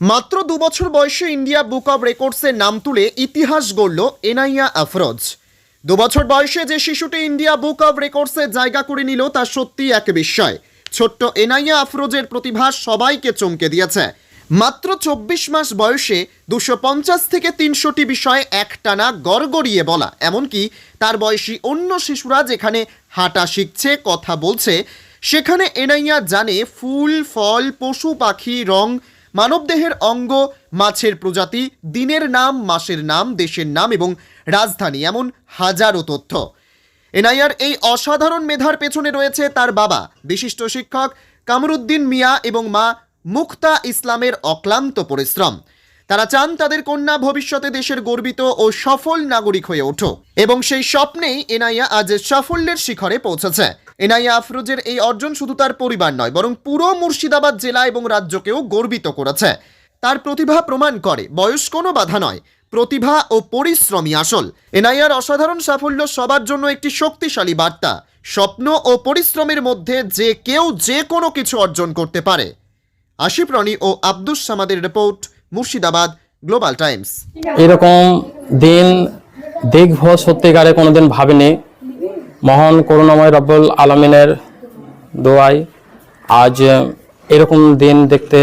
মাত্র দু বছর বয়সে ইন্ডিয়া বুক অব রেকর্ডসের নাম তুলে ইতিহাস গড়ল এনাইয়া আফরোজ। দু বছর বয়সে যে শিশুটি ইন্ডিয়া বুক অব রেকর্ডসে জায়গা করে নিল, তা সত্যি এক বিস্ময়। ছোট্ট এনাইয়া আফরোজের প্রতিভা সবাইকে চমকে দিয়েছে। মাত্র চব্বিশ মাস বয়সে দুশো পঞ্চাশ থেকে তিনশোটি বিষয়ে একটানা গড়গড়িয়ে বলা, এমনকি তার বয়সী অন্য শিশুরা যেখানে হাঁটা শিখছে, কথা বলছে, সেখানে এনাইয়া জানে ফুল, ফল, পশু পাখি, রং মানবদেহের অঙ্গ, মাছের প্রজাতি, দিনের নাম, মাসের নাম, দেশের নাম এবং রাজধানী, এমন হাজারো তথ্য। এনআইআর এই অসাধারণ মেধার পেছনে রয়েছে তার বাবা, বিশিষ্ট শিক্ষক কামরুদ্দিন মিয়া এবং মা মুক্তা ইসলামের অক্লান্ত পরিশ্রম। তারা চান তাদের কন্যা ভবিষ্যতে দেশের গর্বিত ও সফল নাগরিক হয়ে ওঠো এবং সেই স্বপ্নেই এনআইয়া আজ সাফল্যের শিখরে পৌঁছেছে। এনআইয়া আফরোজের এই অর্জন শুধু তার পরিবার নয়, বরং পুরো মুর্শিদাবাদ জেলা এবং রাজ্যকেও গর্বিত করেছে। তার প্রতিভা প্রমাণ করে, বয়স কোনো বাধা নয়, প্রতিভা ও পরিশ্রমী আসল। এনআইআর অসাধারণ সাফল্য সবার জন্য একটি শক্তিশালী বার্তা, স্বপ্ন ও পরিশ্রমের মধ্যে যে কেউ যে কোনো কিছু অর্জন করতে পারে। আশিফ রনি ও আব্দুস সামাদের রিপোর্ট মুর্শিদাবাদ গ্লোবাল টাইমস এরকম দিন দেখব সত্যিকারে কোনোদিন ভাবিনি। মহান করুণাময় রব্বুল আলমিনের দোয়াই আজ এরকম দিন দেখতে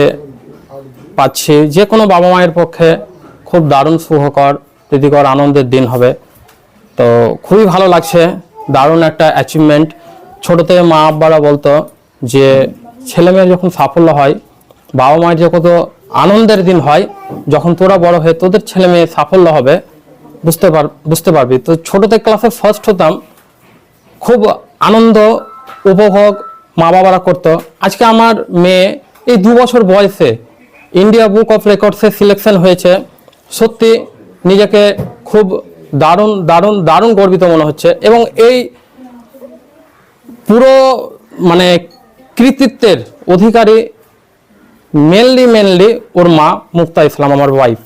পাচ্ছি। যে কোনো বাবা মায়ের পক্ষে খুব দারুণ সুখকর প্রীতিকর, আনন্দের দিন হবে। তো খুবই ভালো লাগছে, দারুণ একটা অ্যাচিভমেন্ট ছোটোতে মা আব্বারা বলতো যে ছেলে মেয়ের যখন সাফল্য হয় বাবা মায়ের যে কত আনন্দের দিন হয়, যখন তোরা বড় হয়ে তোদের ছেলে মেয়ে সাফল্য হবে, বুঝতে পার, বুঝতে পারবি। তো ছোটোতে ক্লাসে ফার্স্ট হতাম, খুব আনন্দ, উপভোগ মা বাবারা করতো। আজকে আমার মেয়ে, এই দু বছর বয়সে ইন্ডিয়া বুক অফ রেকর্ডসে সিলেকশন হয়েছে। সত্যি নিজেকে খুব দারুণ দারুণ দারুণ গর্বিত মনে হচ্ছে। এবং এই পুরো মানে কৃতিত্বের অধিকারী মেনলি মেনলি ওর মা মুক্তা ইসলাম আমার ওয়াইফ